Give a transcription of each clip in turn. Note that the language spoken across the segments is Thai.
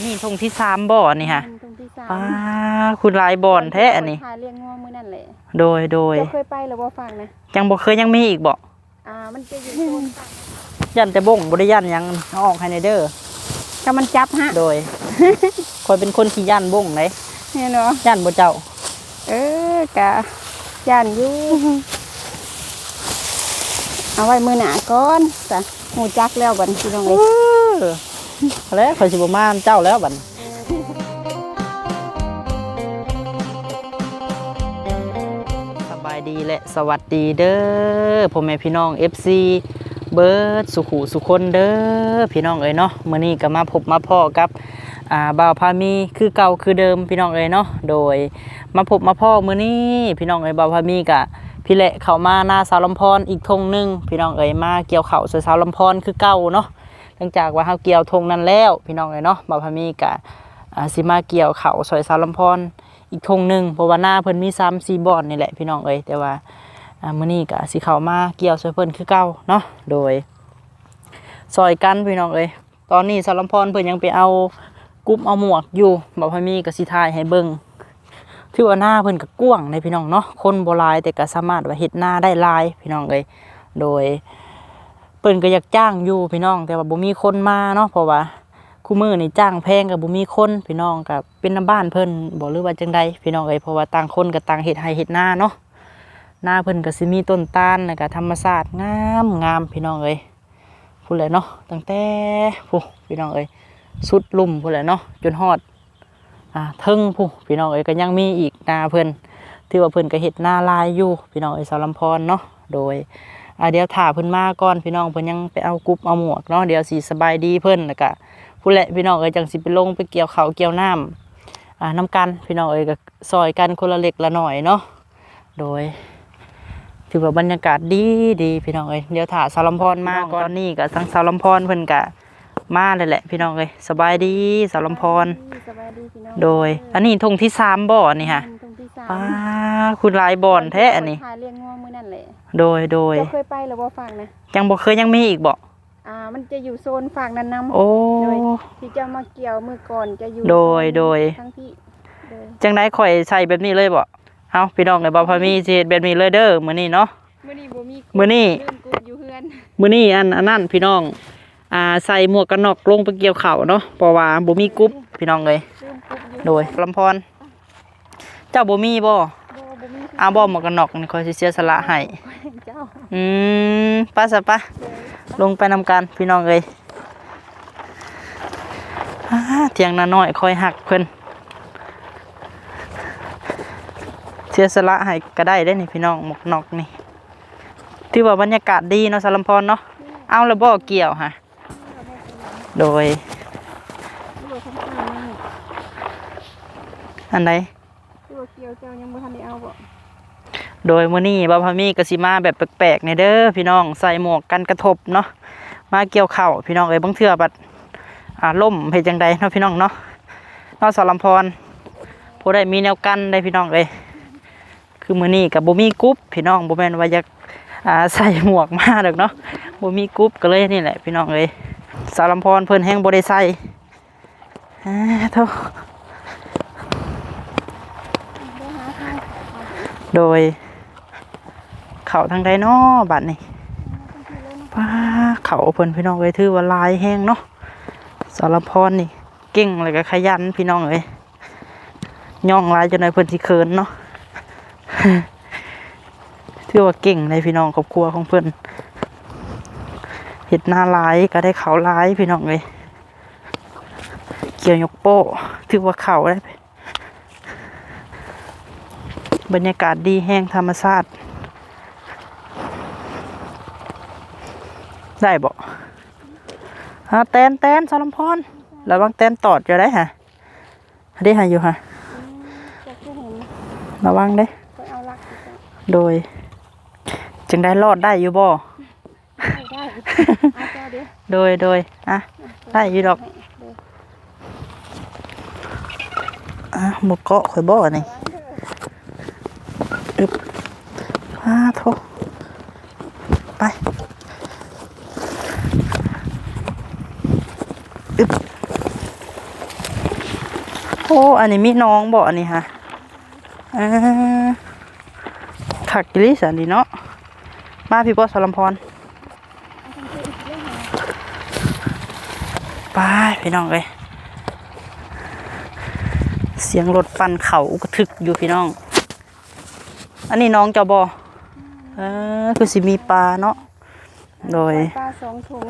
นนี้ทงที่สามบ่อนี่ฮะตรงที่สามป้าคุณลายบ่อนแท้อันนี้พาเลี้ยงงัวมื้อนั่นแหละโดยโดยเจ้าเคยไปหรือบ่ฟังนะยังบ่เคยยังมีอีกบ่อ่ามันจะอยู่โซนฝั่งยันแต่บ่งบ่ได้ยันหยังเอาออกให้ในเด้อก็มันจับฮะโดยคอยเป็นคนขี้ยันบ่งไหนเนี่ยเนาะยันบ่เจ้า เออกะย่านอยู่เอาไว้มือหนาก่อนจ้ะหูจักแล้วบัดนพี่น้องเอเอ้ยอเอา แล้วข่อยสิบ่มาเจ้าแล้วบัดนี้สบายดีและสวัสดีเด้อพ่อแม่พี่น้อง FC เบิร์ดสุขุสุคนเด้อพี่น้องเอ้ยเนาะมื้อนี้ก็มาพบมาพ่อกับอ่าบ่าวพามีคือเก่าคือเดิมพี่น้องเอ้ยเนาะโดยมาพบมาพ่อมื้อนี้พี่น้องเอ้ยบ่าวพามีกะพี่เละเข้ามาหน้าสาวลำพรอีกธงหนึงพี่น้องเอ้ยมาเกี่ยวเข้าใส่สาวลำพรคือเก่าเนาะ หลังจากว่าเฮาเกี่ยวธงนั้นแล้ว พี่น้องเอ้ยเนาะบ่าวพามีกะสิมาเกี่ยวเขาวใส่สาวลำพรอีกธงหนึ่งเพราะว่าหน้าเพิ่นมี3 4บ่อนนี่แหละพี่น้องเอ้ยแต่ว่ามื้อนี้กะสิเข้ามาเกี่ยวใส่เพิ่นคือเก่าเนาะโดยซอยกันพี่น้องเอ้ยตอนนี้สาวลำพรเพิ่นยังไปเอากุ๊บเอาหมวกอยู่บ่าวพามีก็สิถ่ายให้เบิ่งถือว่าหน้าเพิ่นก็กว้างในพี่น้องเนาะคนโบราณแต่ก็สามารถว่าเฮ็ดหน้าได้หลายพี่น้องเลยโดย เพิ่นก็อยากจ้างอยู่พี่น้อง แต่ว่าบ่มีคนมาเนาะเพราะว่าคู่มือนี่จ้างแพงก็บ่มีคนพี่น้องก็เป็นน้ำบ้านเพิ่นบ่หรือว่าจังใดพี่น้องเอ้ยเพราะว่าต่างคนก็ต่างเฮ็ดให้เฮ็ดหน้าเนาะหน้าเพิ่นก็สิมีต้นตาลแล้วก็ธรรมชาติงามงามพี่น้องเอ้ยพูดเลยเนาะตั้งแต่ผู้พี่น้องเอ้ยสุดลุ่มพูดเลยเนาะจนฮอดอ่าเทิงผู้พี่น้องเอ้ยก็ยังมีอีกนาเพิ่นที่ว่าเพิ่นก็เฮ็ดนาลายอยู่พี่น้องเอ้ยสารลำพรเนาะโดย อ่าเดี๋ยวถ่าเพิ่นมาก่อนพี่น้องเพิ่นยังไปเอากุ๊บเอาหมวกเนาะเดี๋ยวสิสบายดีเพิ่นแล้วก็ผู้แหละพี่น้องเอ้ยจังสิไปลงไปเกี่ยวข้าวเกี่ยวน้ำอ่าน้ำกันพี่น้องเอ้ยก็ซอยกันคนละเล็กละหน่อยเนาะโดยถือว่าบรรยากาศดีดีพี่น้องเอ้ยเดี๋ยวถ่าสารลำพรมาก่อนนี่ก็ทั้งสารลำพรเพิ่นก็มาเลยแหละ พี่น้องเอ้ยสบายดีสารลำพรสบายดีพี่น้องโดย อันนี้ธงที่สามบ่อนี่ฮะตรงที่สามป้าคุณลายบ่อนแท้อันนี้ โดยโดยเจ้าเคยไปหรือบ่ฟังนะยังบ่เคยยังมีอีกบ่อ่า มันจะอยู่โซนฝั่งนั้นนํโอ้โดยที่เจ้ามาเกี่ยวมือก่อนจะอยู่โดยโซนโดยทั้งที่โดยจังได้ข่อยใส่แบบนี้เลยบ่เอาพี่น้องไอ้บ่พอมีสิเฮ็ดแบบนี้เลยเด้อมื้อนี้เนาะมื้อนี้บ่มีมื้อนี้ลืมกูอยู่เฮือนมื้อนี้อันอันนั้นพี่น้อง อ่าใส่หมวกกันน็อกลงไปเกี่ยวข้าวเนาะเพราะว่าบ่มีกรุ๊ปพี่น้องเลยลืมกูอยู่โดยลำพรเจ้าบ่มีบ่ บ่บ่มีอาบ่หมวกกันน็อกนี่ข่อยสิเสียสละให้เจ้าอืมไป้าซะปะลงไปนำกันพี่น้องเลยอ่าเทียงนาน้อยคอยหักเพิ่นเสียสละให้ก็ได้ได้นี่พี่น้องหมกนอกนี่ถือว่าบรรยากาศดีเนาะสลัมพรเนาะเอาแล้วบ่เกี่ยวฮะโดยดูว่าทำการมาอันใดดูว่าเกี่ยวเจ้ายังบ่ทันได้เอาบ่ โดยมื้อนี้บาพามีกสิมาแบบแปลกๆในเด้อพี่น้องใส่หมวกกันกระทบเนาะมาเกี่ยวเข้าพี่น้องเอ้ยบางเทื่อบัดอ่าล่มเฮ็ดจังใดเนาะพี่น้องเนาะนาะสลัมพรผู้ใดมีแนวกันได้พี่น้องเอ้ยคือมื้อนี้ก็บ่มีกรุ๊ปพี่น้องบ่แม่นว่าอยากอ่าใส่หมวกมาดอกเนาะบ่มีกรุ๊ปก็เลยนี่แหละพี่น้องเอ้ยสารลัมพรเพิ่นแฮงบ่ได้ใส่อ่าเท่าทางโดย เขาทางใดเนาะบัดนี้ป้าเขาเพิ่นพี่น้องเอ้ยถือว่าลายแห้งเนาะสารพรนี่ เก่งเลยก็ขยันพี่น้องเอ้ยย่องลายจนในเพิ่นสิเขินเนาะถือว่าเก่งเลยพี่น้องครอบครัวของเพิ่นเห็ดหน้าลายก็ได้เขาลายพี่น้องเอ้ยเกี่ยวยกโป้ถือว่าเขาได้บรรยากาศดีแห้งธรรมชาติ ได้บ่ฮะแตนแตนสารมพรระวังแตนตอดอยู่ได้ฮะได้หาอยู่ฮะจะคือเห็นระวังเด้ไปเอาลักอีกจ้ะโดย จึงได้รอดได้อยู่บ่ได้ได้เอาเจ้าเด้อโดยโดยอะได้อยู่ดอกเด้ออะหมกเกาะข่อยบ่นี่อึบอ่าโทไปอึบ โอ้อันนี้มีน้องบอกอันนี้ฮะอ่าขักกิลิสันดีเนาะ มาพี่ป้อสลัมพรไปพี่น้องเลยเสียงรถฟันเขากระทึกอยู่พี่น้อง อันนี้น้องเจ้าบอเออคือสิมีปลาเนาะ โดยปลาสองถุง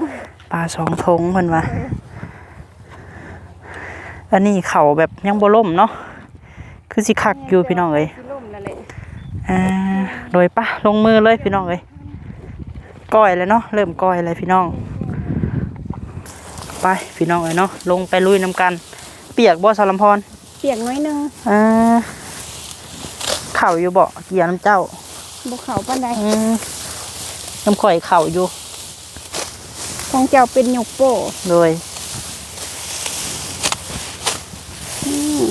ปลาสองทงเพิ่นว่า อันนี้เขาแบบยังบ่ล่มเนาะคือสิคักอยู่พี่น้องเอ้ยที่ล่มนั่นแหละอ่าโดยปะลงมือเลยพี่น้องเอ้ยก้อยเลยเนาะเริ่มก้อยเลยพี่น้อง ไปพี่น้องเอ้ยเนาะลงไปลุยน้ำกัน เปียกบ่สารมพรเปียกน้อยหนึงอ่าเข่าอยู่บ่เกี่ยวน้ำเจ้าบุเขาปานใดอืมน้ำข่อยเข่าอยู่ของเจ้าเป็นหยกโป้โดย อืม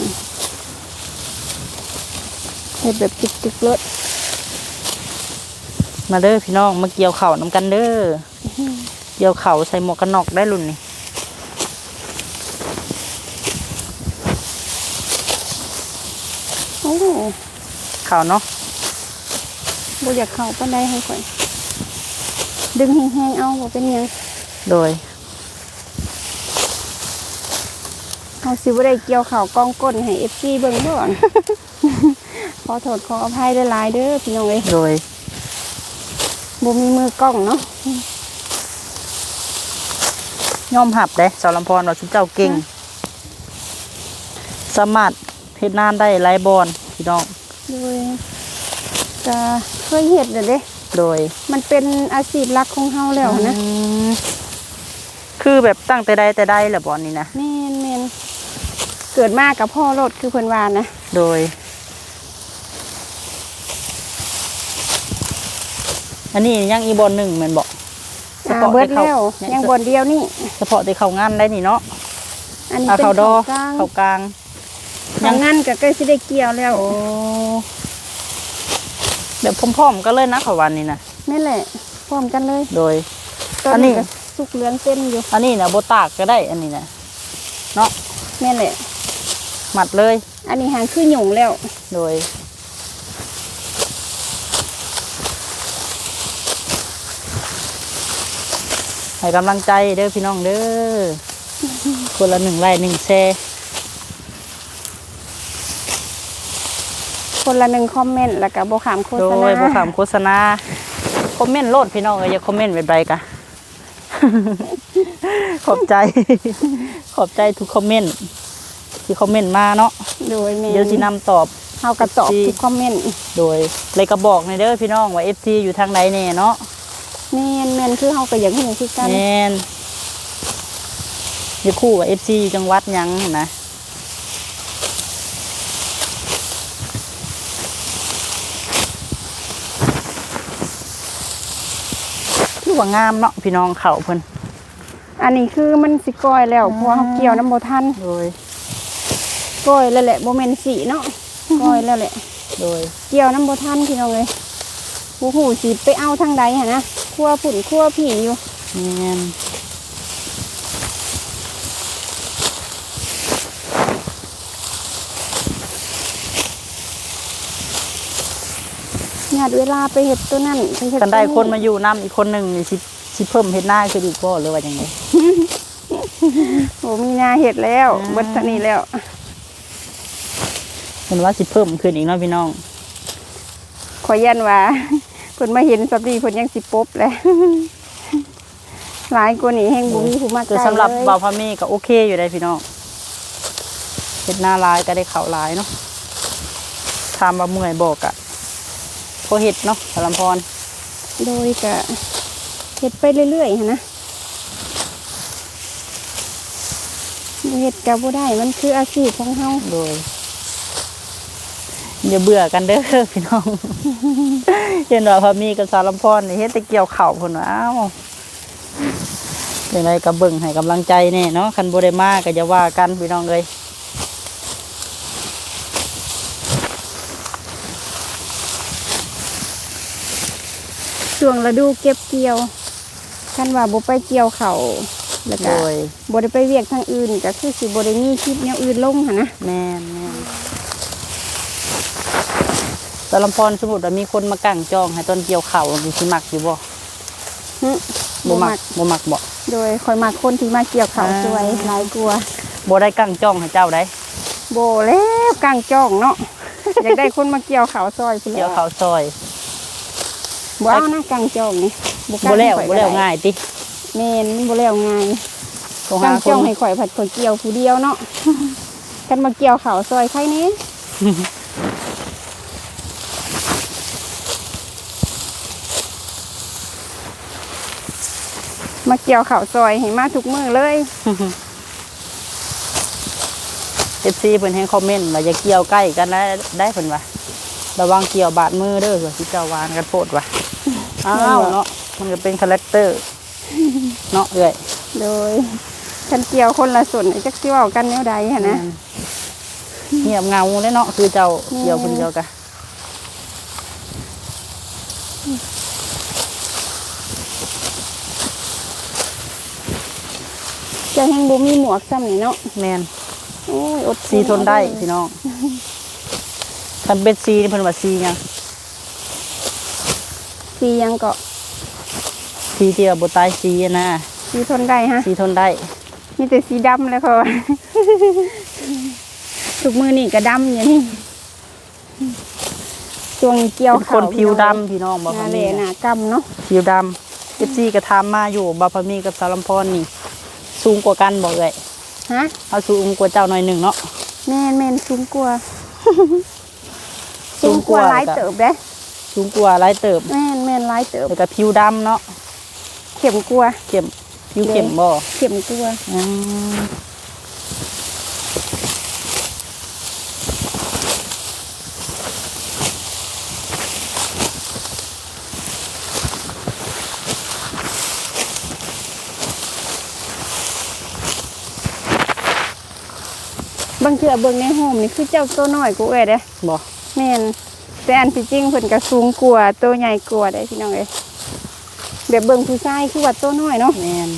เฮ็ดแบบจิกๆรถมาเด้อพี่น้องมาเกี่ยวเข่าวน้ำกันเด้ออเกี่ยวเข่าวใส่หมวกกันน็อกได้รุ่นนี่โอ้เข่าวเนาะบ่อยากเข้าปานใดให้ข่อยดึงแห้งๆเอาบ่เป็นหยังโดยเฮาสิบ่ได้เกี่ยวข้าวกองก้นให้ FC เบิ่งบ่ อนขอโทษขออภัยหลายๆเด้อพี่น้องเอ้ยโดยบ่มีมือกล้องเนาะย่อมหับเด้สาวลำพรเราชุดเจ้าเก่ง สามารถเฮ็ดนานได้หลายบอนพี่น้อง โดยก็เคยเฮ็ดแล้วเด้โดย มันเป็นอาชีพหลักของเฮาแล้วนะ อืมคือแบบตั้งแต่ใดแต่ใดแหละบอนนี่นะ แม่นแม่นเกิดมากับพ่อรถคือเพิ่นว่านะ โดย อันนี้ยังอีบอลหนึ่งแมันบอกอ่าเบิดแล้วยังบนเดียวนี่ เฉพาะที่เขางานได้นี่เนาะอันนี้อ่าเป็นเขาดอกลางเขากลางเขางั้นก็ใกล้สิได้เกี่ยวแล้วโอ้เดี๋ยวพร้อมๆก็เลยนะเขาวันนี้นะนั่นแหละพร้อมกันเลยโดยตอนอันนี้นี้ ก็สุกเหลืองเต็มอยู่อันนี้นะโบตากก็ได้อันนี้นะเนาะแม่นแหละ หมัดเลย อันนี้หางคือหยุ่งแล้ว โดย ให้กำลังใจเด้อพี่น้องเด้อคนละหนึ่งไลค์หนึ่งแชร์คนละหนึ่งคอมเมนต์แล้วก็บ่ขามโฆโดษณายบุคำโฆษณาคอมเมนต์โลดพี่น้องเอ้ยอย่าคอมเมนต์ไว้ใบกะ ขอบใจ ขอบใจทุกคอมเมนต์ที่คอมเมนต์มาเนาะโดยแม่นเดี๋ยวสินำตอบ เฮาก็ตอบที่ทุกคอมเมนต์โดยเลยกระบอกในอยเด้อพี่น้องว่า FC อยู่ทางใดแน่เนาะ แม่นแม่นคือเฮาก็อยากฮู้คือกันแม่นอย่าคู่ว่า FC อยู่จังหวัดหยังหั้นนะคือว่างามเนาะพี่น้องเขาเพิ่นอันนี้คือมันสิก้อยแล้วเพราะว่าเฮาเกี่ยวน้ำบ่ทันโดย ก้อยแล้วแหละบ่แม่นสีเนาะก้อยแล้วแหละ โดย เกี่ยวน้ำบ่ทันพี่น้องเลยบ่ฮู้สิไปเอาทางใดหั่นนะ คั่วผุ่นคั่วผีอยู่แม่นญาติเวลาไปเฮ็ดตัวนั้นไปเฮ็ดกันได้ตัวคนมาอยู่นํอีกคนหนึ่งนี่สิสิเพิ่มเฮ็ดหน้าคืออีกบ่หรือว่าจังไงโอ้มีนาเฮ็ดแล้วอ่าเบิดเท่านี้แล้วเห็นว่าสิเพิ่มขึ้นอีกเนาะพี่น้องขอยันว่าเพิ่นมาเห็นสับดีเพิ่นยังสิปบแหล้วหลายกว่านี้แห่งบ่มีผู้มาใกคือล้สำหรับเลยบ่าวพามีก็โอเคอยู่ได้พี่น้องเฮ็ดหน้าลายก็ได้เข่าวลายเนาะถามว่าเมื่อยบอกอะพอเฮ็ดเนาะสารมพรโดยก็เฮ็ดไปเรื่อยๆหั้นนะบ่เฮ็ดก็บ่ได้มันคืออาชีพของเฮาโดย อย่าเบื่อกันเด้อพี่น้องเห็นว่าพามีกับสารมพรนี่เฮ็ดแต่เกี่ยวเข่าวพุ่นว่าอ้าวอย่างไรก็เบิ่งให้กำลังใจแน่เนาะคันบ่ได้มาก็จะว่ากันพี่น้องเอ้ยช่วงฤดูเก็บเกี่ยวคันว่าบ่ไปเกี่ยวเขาวแล้วโดก็ยบ่ได้ไปเวียกทางอื่นก็คือสิบ่ได้มีคลิปแนวอื่นลงหั่นนะแม่นแม่น สารมพรสมมุติว่ามีคนมากั้งจอง ให้ต้นเกี่ยวข้าวมันสิมักอยู่บ่หึบ่บ่มัมักกบ่มักบ่โดยคอยมักคนที่มาเกี่ยวข้าวอ่าสวยหลายกลัวาบ่ได้กั้งจองให้เจ้าได้โบแล้วกลางจ้องเนาะ อยากได้คนมาเกี่ยวข้าวซอยพุ่นแหเกี่ล้ยววข้าวซอยบ่เอานะกลางจ้องนี่กางบ่แล้วให้บ่ข่อยแล้วก็ได้ง่ายติแม่นมันบ่แล้วง่ายต้องกลาหางคจ้อนงให้ข่อยผัดข่อยเกี่ยวผู้เดียวเนาะกันมาเกี่ยวข้าวซอยใครนี้ มาเกี่ยวข้าวซอยให้มาทุกมื้อเลย เอฟซีเพิ่นให้คอมเมนต์ว่าอย่าเกี่ยวใกล้กันได้ได้เพิ่นว่าระวังเกี่ยวบาดมือเด้อเผื่อสิเจ้าวานกันโพดว่ะอ้าวเนาะมันก็เป็นคาแรคเตอร์เนาะเอ้อยโดยคันเกี่ยวคนละส่วนจักสิเว้ากันแนวใดหั่นนะเงียบเงาเลยเนาะคือเจ้าเกี่ยวคนเดียวกะ จะแฮงบ่มีหมวกซ้ำนี่เนาะแมนโอ้ยอดซีทนได้พี่น้องคันเป็นซีนี่เพิ่นว่าซีหยังซียังเกาะซีที่ว่าบ่ตายซีอะนะซีทนได้ฮะซีทนได้มีแต่สีดำเลยค่ะทุกมือนี่ก็ดำอย่างนี้ช่วงนี้เกี่ยวเป็นคนผิวดำพี่น้องบ่หพานาเลมีหนะนากำเนาะผิวดำเอฟซีก็ถามมาอยู่บ่พามีกับสารมพรนี่ สูงกว่ากันบ่เอ้อยฮะเอาสูงกว่าเจ้าหน่อยหนึงเนาะแม่นแม่นสูงกว่าสูสูงงกกว่าว่าหลายเติบเด้สูงกว่าหลายเติบแม่นแม่นหลายเติบแล้วก็ผิวดำเนาะเข็มกลัวาเข้มผิวเข้มบ่เข็มกลัวา อืมบาง เทื่อเบิ่งในโฮมนี่คือเจ้าตัวน้อยกูเอ้ยเด้บ่แม่นแต่อันที่จริงเพิ่นก็สูงกว่าตัวใหญ่กว่าได้พี่น้องเอ้ยแบบเบิ่งผู้ชายคือว่าตัวน้อยเนาะแม่น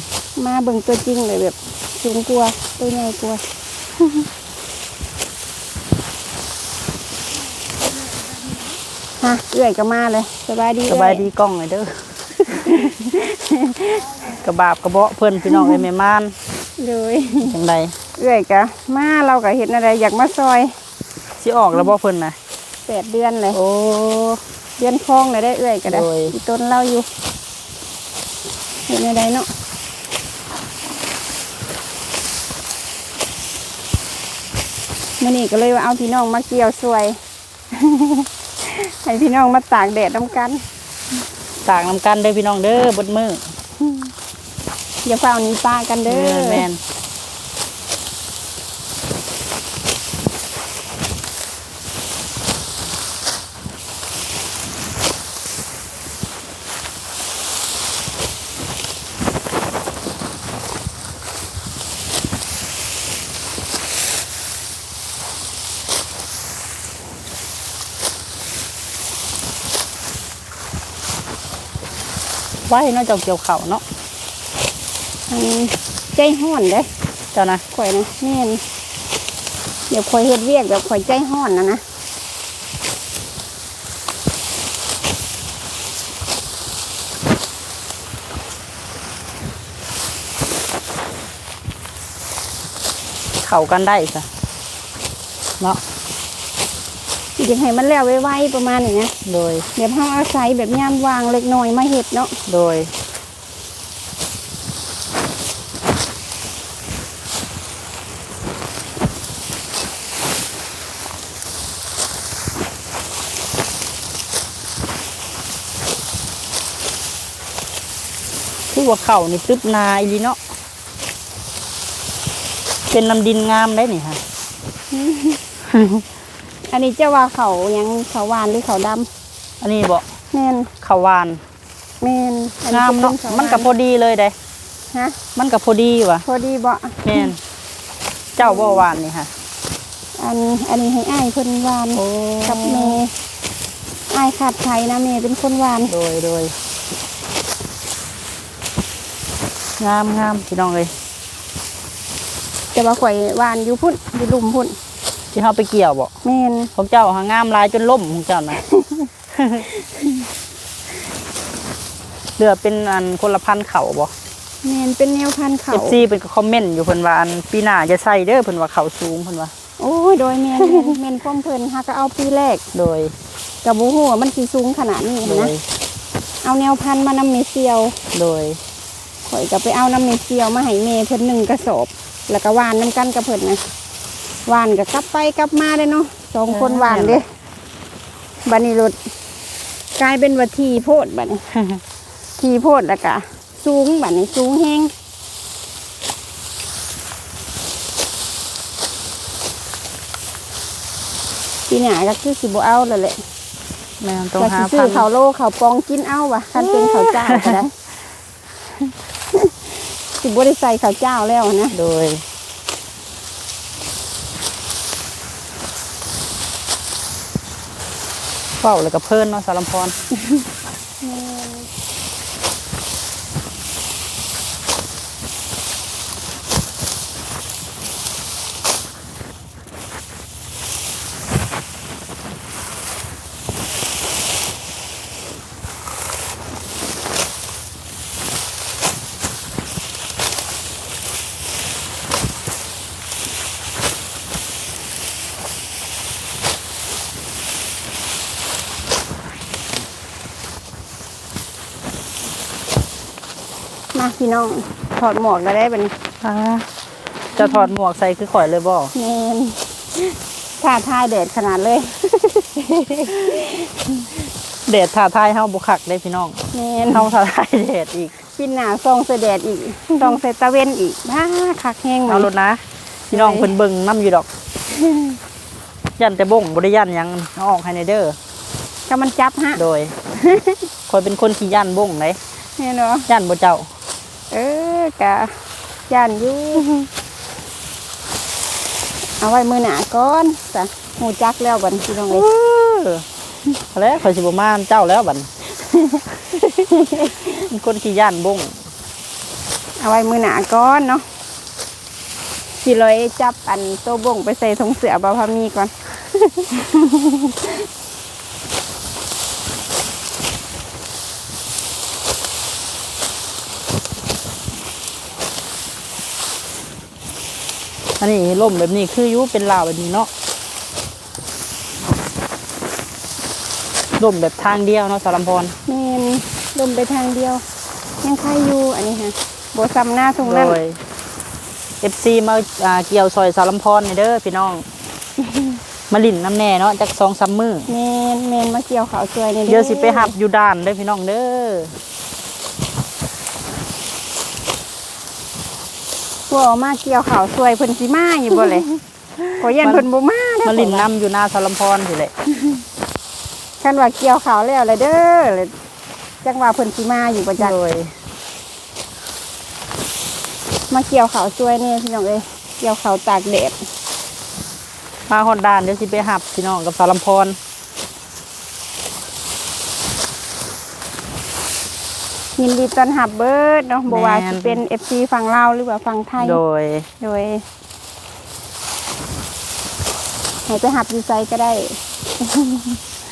มาเบิ่งตัวจริงเลยแบบสูงกว่าตัวใหญ่กว่าฮะเอื่อยก็มาเลยสบายดีสบายดีเอ้กล้องเลยเด้อกระบาบกระเบาะเพื่อนพี่น้องเลยแม่ม่านเลยจังใด เอื่อยก็มาเราก็เห็นอะไรอยากมาซอยสิออกแล้วบ่เพิ่นน่ะแปดเดือนเลยโอ้เดือนคลองเลยได้เอื่อยก็ได้โดยอีต้นเราอยู่เห็นอะไรเนาะมื่อนี้ก็เลยว่าเอาพี่น้องมาเกี่ยวซวย ให้พี่น้องมาตากแดดน้ำกันต่างนำกันเด้อพี่น้องเด้อบดมืออย่าเฝ้าหนี้ป้ากันเด้อแม่น ไว้เนาะเจ้าเกี่ยวเข้าเนาะใจห้อนเด้เจ้านะข่อยนะแม่นเดี๋ยวข่อยเฮ็ดเวียกแบบข่อยใจห้อนนะนะเข้ากันได้ซะเนาะ อยากให้มันแล้วไวๆประมาณนี้นะโดยแบบเฮาอาศัยแบบยามวางเล็กน้อยมาเฮ็ดเนาะโดย คือว่าเข่านี่ตึบนาอีหลีเนาะเป็นลำดินงามได้นี่ค่ะ อันนี้จะว่าเขาหยังเขาหวานหรือเขาดำอันนี้บอกแม่นข้าวหวานแม่นอังามเนาะจป็ขหวมันกับพอดีเลยเด้ฮะมันกับพอดีว่ะพอดีบ่แม่นเจ้าบ่หวานนี่ค่ะ อันอันนี้ให้อ้ายเพิ่นหวานโอ้กับเมย์อ้ายขาดไทยนะเมย์เป็นคนหวานโดยโดยงามงามพี่น้องเอ้ยแต่ว่าข่อยหวานอยู่พุ่นอยู่ลุ่มพุ่น ที่เฮาไปเกี่ยวบ่แม่นของเจ้าหางามหลายจนล่มของเจ้านะเหลือเป็นอันคนละพันเข่าบ่แม่นเป็นแนวพันธุ์เขา FC เป็นก็คอมเมนต์อยู่เพิ่นว่าอันปีหน้าจะใส่เด้อเพิ่นว่าเขาสูงเพิ่นว่าโอ้ยโดยแม่นแม่นแม่นความเพิ่นหาก็เอาปีแรกโดยกับบ่ฮู้ว่ามันสิสูงขนาดนี้โดนะยเอาแนวพันธุ์มานำเมเซียว โดยข่อยก็ไปเอาน้ำเมเซียวมาให้แม่เพิ่นหนึ่งกระสอบ แล้วก็หวานน้ำกันกับเพิ่นนะ หวานก็กลับไปกลับมาเลยเนาะสองคนหวานเด้บัดนี้รถกลายเป็นว่าทีโพดบัดนี้ ทีโพดแล้วก็สูงบัดนี้สูงแห้งปีหน้าก็คือสิบ่เอาแล้วแหละแม่นต้องว่าหาสิซื้พัอนข้าวโลข้าวปองกินเอาว่ะคันเป็นข้าวเจ้าก็ได้สิบ่ได้ใส่ข้าวเจ้าแล้วนะ โดย เฝ้าแล้วก็เพิ่นเนาะสารมพร พี่น้องถอดหมวกก็ได้บัดนี้อ่าจะถอดหมวกใส่คือข่อยเลยบ่แมนท่าทายแดดขนาดเลยแดดท่าทายเฮาบ่คักได้พี่น้องแมนเฮาท่าทายแดดอีกปินหนาซองใส่แดดอีกซองใส่ตะเวนอีกบ้าคักแห้งหมเอารดถนะ พี่น้องเพิ่นเบิ่งน้ำอยู่ดอก ยันแต่บ่งบ่ได้ยันหยังเอาออกให้ในเด้อก็มันจับฮะโดยข่อยเป็นคนที่ยันบ่งไหนเนี่ยเนาะยันบ่เจ้า เออกะย่านอยู่เอาไว้มือหนาก่อนจ้ะหูจักแล้วบัดนพี่น้องเลยเออเอาแล้วข่อยสิบ่มาเจ้าแล้วบัดเป็นคนที่ย่านบ่งเอาไว้มือหนาก่อนเนาะสิเลยจับอันโตวบ่งไปใส่ถุงเสือบาพามีก่อน อันนี้ล่มแบบนี้คืออยู่เป็นลาวแบบนี้เนาะล่มแบบทางเดียวเนาะสารมพรแม่นลมไปทางเดียว ยังใครอยู่อันนี้ฮะโบซ้ำหน้าตรงโดนั้นย FC มาอ่าเกี่ยวซอยสารมพรนี่เด้อพี่น้อง มาลิ่นน้ำแน่เนาะจากสองสามมือแมนแมนมาเกี่ยวขาวสวยนี่เดี๋ยวสิไปหับอยู่ด้านเด้อพี่น้องเด้อ พวกมาเกี่ยวขาวสวยเพิ่นสิมาอยู่บ่เลยขอยันเพิ่นบ่มาเด้อมาลิ่นน้ำอยู่หน้าสารมพรสิแหละคันว่าเกี่ยวขาวแล้วเลยเด้อเลยจังว่าเพิ่นสิมาอยู่ประจักโดยมาเกี่ยวขาวสวยนี่พี่น้องเอ้ยเกี่ยวขาวตากแดดมาฮอดด้านเดี๋ยวสิไปหับพี่น้องกับสารมพร ยินดีต้อนรับเบิดเนาะบ่ว่าสิเป็น FC ฝั่งลาวหรือว่าฝั่งไทย โดย โดยให้ไปหับอยู่ไซก็ได้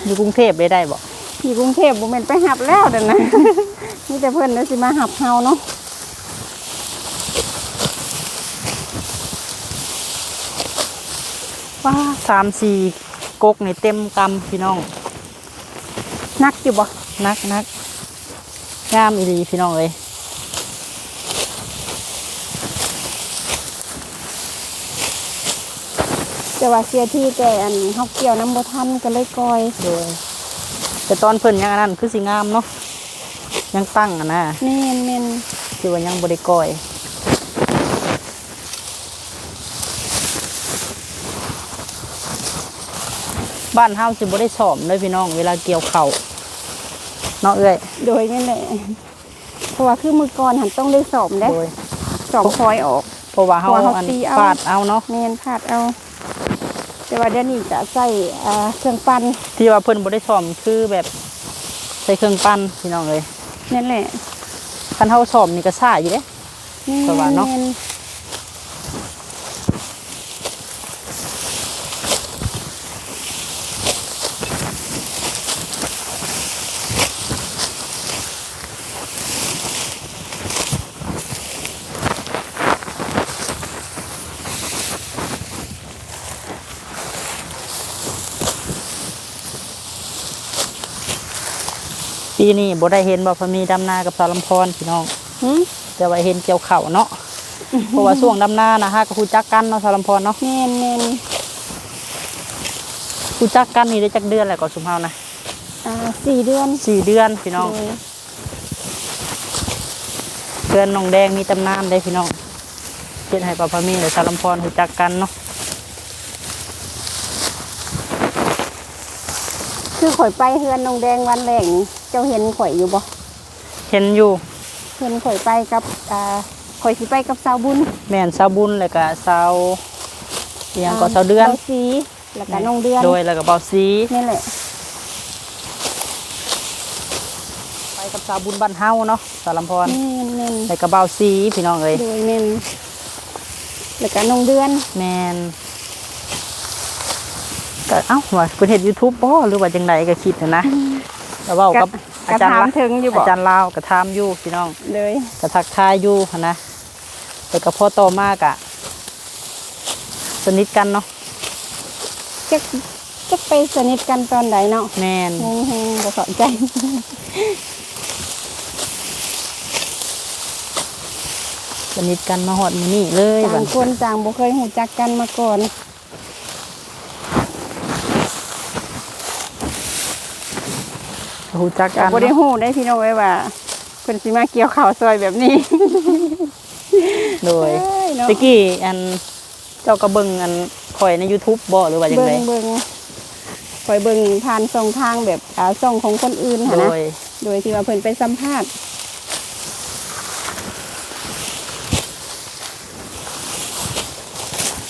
อยู่กรุงเทพได้ได้บ่ที่กรุงเทพบ่แม่นไปหับแล้วเด้อนะนี่แต่เพิ่นเด้อสิมาหับเฮาเนาะว้าสามสี่กกในเต็มกำพี่น้อง นักอยู่บ่นักนัก งามอีหลีพี่น้องเลยแต่ว่าเสียที่แต่อันเฮาเกี่ยวน้ำบ่ทันก็เลยกอยโดยแต่ตอนเพิ่นยังอันนั้นคือสิงามเนาะยังตั้งอะนะแม่นแม่นคือว่ายังบริกอยบ้านเฮาสิบ่ได้สอมเลยพี่น้องเวลาเกี่ยวเข่าว เนาะเอ้ยโดยนั่นแหละเพราะว่าคือมือก่อนหันต้องได้สอบเด้โดยสอบคอยออกเพราะว่าเฮาเพราะว่าเฮาอันตีเอาฟาดเอาเนาะแม่นพลาดเอา แต่ว่าเดี๋ยวนี้จะใส่อ่าเครื่องปั้นที่ว่าเพิ่นบ่ได้สอมคือแบบใส่เครื่องปั้นพี่น้องเลยนั่นแหละคันเฮาสอมนี่ก็ซ่าอยู่เด้สว่าเนาะ ปีนี้บ่ได้เห็นบ่พอมีดำนากับสารลำพรพี่น้องหึแต่ว่าเห็นเกี่ยวเข่าวเนาะเพราะว่าช่วงดำนานะฮะก็คูจักกันเนาะสารลำพรเนาะแม่นแม่นคูจักกันนี่ได้จักเดือนแหละก่อนสุมเฮานะอ่าสี่เดือนสี่เดือนพี่น้องโดยเดือนน้องแดงมีตำนานได้พี่น้องเฮ็ดให้ป้าพามีและสารลำพรคูจักกันเนาะ คือข่อยไปเฮือนนองแดงวันแรกนี่เจ้าเห็นข่อยอยู่บ่เห็นอยู่ เห็นข่อยไปกับอ่าข่อยสิไปกับสาวบุญแม่นสาวบุญแล้วก็สาวเอียงก็สาวเดือนสาวสีแล้วก็น้องเดือนโดยแล้วก็เบาซีนี่แหละไปกับสาวบุญบ้านเฮาเนาะสารลำพรแม่นแม่นแล้วก็เบาซีพี่น้องเอ้ยโดยแม่นแล้วก็น้องเดือนแม่น ก็เอ้าว่าเพิ่นเฮ็ด YouTube บ่หรือว่าจังไดก็คิดนะนะแล้วเว้ากับกระอาจารย์ถามละถึงอยู่บ่อาจารย์ลาวก็ถามอยู่พี่น้องเลยก็ทักทายอยู่หั้นนะแต่ก็พอโตมากอะสนิทกันเนาะจะจะไปสนิทกันตอนใดเนาะแม่นงงๆบ่เข้าใจสนิทกันมาฮอดมื้อนี้เลยต่าบังดคนต่างบ่เคยหูจักกันมาก่อน ฮู้จักก็กันบ่ได้เนาะฮู้ได้พี่น้องไว้ว่าเพิ่นสิมาเกี่ยวข้าวซอยแบบนี้โดยเอ้ยเนาะตะกี้อันเจ้าก็เบิ่งอันข่อยใน YouTube บ่หรือว่าจังเบิ่ไดงเบิ่งคอยเบิ่งผ่านช่องทางแบบอ่าช่องของคนอื่นโดหั่นนะ ย โดยที่ว่าเพิ่นไปสัมภาษณ์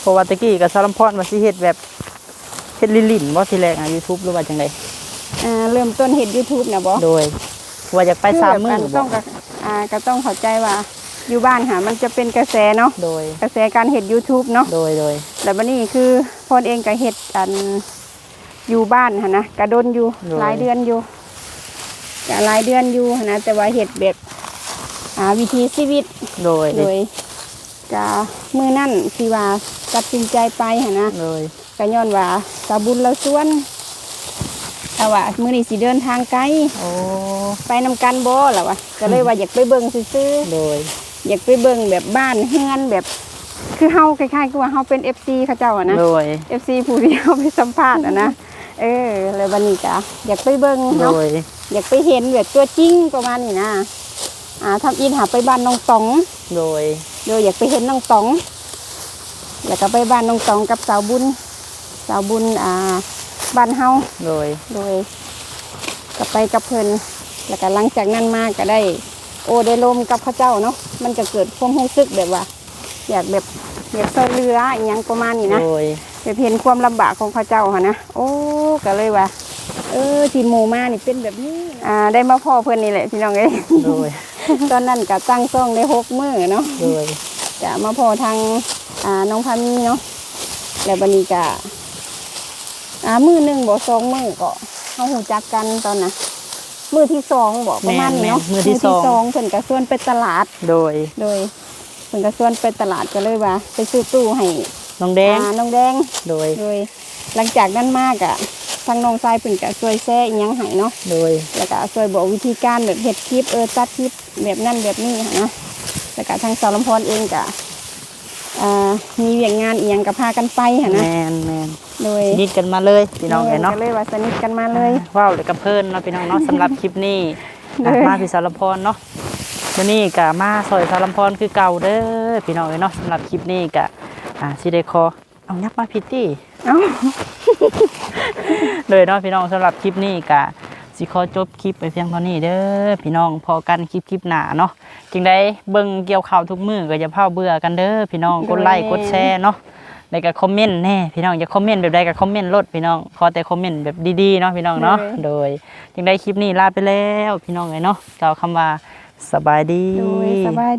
เพราะว่าตะกี้ก็สารมพรว่าสิเฮ็ดแบบเฮ็ดลินๆบ่ทีแรกอะ YouTube หรือว่าจังได อ่าเริ่มต้นเฮ็ด YouTube น่ะบ่โดย ว่าอยากไปสามมื้อคืบ่แบบต้องก็อ่าก็ต้องเข้าใจว่าอยู่บ้านหามันจะเป็นกระแสเนาะโดย กระแสการเฮ็ด YouTube เนาะโดยโดย แล้วบัดนี้คือพรเองก็เฮ็ดอันอยู่บ้านหั่นนะกระดนอยู่หลายเดือนอยู่ก็หลายเดือนอยู่หั่นนะแต่ว่าเฮ็ดแบบอ่าวิถีชีวิต โดยโดยก็มือนั่นที่ว่าตัดสินใจไปหั่นนะโดย ก็ย้อนว่าตาบุญเราชวน แต่ว่ามือนี้สิเดินทางไกลโอ้ไปนำกันบ่ล่ะวะก็เลยว่าอยากไปเบิ่งซื่อโดยๆอยากไปเบิ่งแบบบ้านเฮือนแบบ คือเฮาคล้ายๆคือว่าเฮาเป็น FC เขาเจ้าอะนะ โดย FC ผู้ที่เฮาไปสัมภาษณ์อะนะเออเลยวันนี้จ้ะอยากไปเบิ่งโดเนาะยอยากไปเห็นแบบตัวจริงประมาณนี้นะอ่าทำอินหาไปบ้านน้องต๋อง โดยโดยอยากไปเห็นน้องต๋องแล้วก็ไปบ้านน้องต๋องกับสาวบุญ สาวบุญอ่า บ้านเฮาโดยโดยก็ไปกับเพิ่นแล้วก็หลังจากนั้นมาก็ได้ โอได้ลมกับเข้าเจ้าเนาะมันจะเกิดความรู้สึกแบบว่า อยากแบบอยากช่วยเรืออหยังประมาณนี้นะโดยแบบเห็นความลำบากของเข้าเจ้าค่ะนะโอ้ก็เลยว่า เออที่หมู่มานี่เป็นแบบนี้อ่าได้มาพ่อเพิ่นนี่แหละพี่น้องเอ้ยโดยตอนนั้นก็ตั้งซ่องได้หกมื้อเนาะโดยจะมาพอทางอ่าน้องพามีเนาะแล้วบันนี้ก็ อ่ามือหนึ่งบอกสองมือก็เขาหูจักกันตอนน่ะมือที่สองบอกประมาณนี้เนาะแม่นๆมื้อที่สองเพิ่นก็ส่วนไปตลาดโดย โดยเพิ่นก็ส่วนไปตลาดก็เลยว่า ไปซื้อตู้ให้น้องแดงอ่าน้องแดงโดยโดย หลังจากนั้นมากอะทางน้องชายเพิ่นก็ช่วยแซ่อิหยังให้เนาะโดย แล้วก็ช่วยบอกวิธีการแบบเฮ็ดคลิปเออตัดคลิปแบบนั่นแบบนี้หั้นนะแล้วก็ทางสารลำพรเองก็ อ่ามีเวียงงานอีหยังก็พากันไปหั้นแมนะนแมนโดยนิดกันมาเลยพี่น้องเอ้ยเนาะก็เลยว่าสนิทกันมาเลย ว้าวเลยกับเพิ่นเนาะพี่น้องเนาะสำหรับคลิปนี้อะเลยมาพี่สารพรเนาะวันนี้กะมาซอยสารพรคือเก่าเด้อพี่น้องเอ้ยเนาะสำหรับคลิปนี้กะอ่าสิได้ขอเอายับมาพิตตี้ เอ้า เลยเนาะพี่น้องสำหรับคลิปนี้กะ สิขอจบคลิปไปเพียงเท่านี้เด้อพี่น้องพอกันคลิปคลิปหน้าเนาะจึงได้เบิ่งเกี่ยวข่าวทุกมือก็อย่าเผาเบื่อกันเด้อพี่น้องกดไลค์กดแชร์เนาะแล้วก็คอมเมนต์แน่พี่น้องอย่าคอมเมนต์แบบใดก็คอมเมนต์ลดพี่น้องขอแต่คอมเมนต์แบบดีๆเนาะพี่น้องเนาะโดยจึงได้คลิปนี้ลาไปแล้วพี่น้องเลยเนาะกล่าวคำว่าสบายดีโดยสบายดี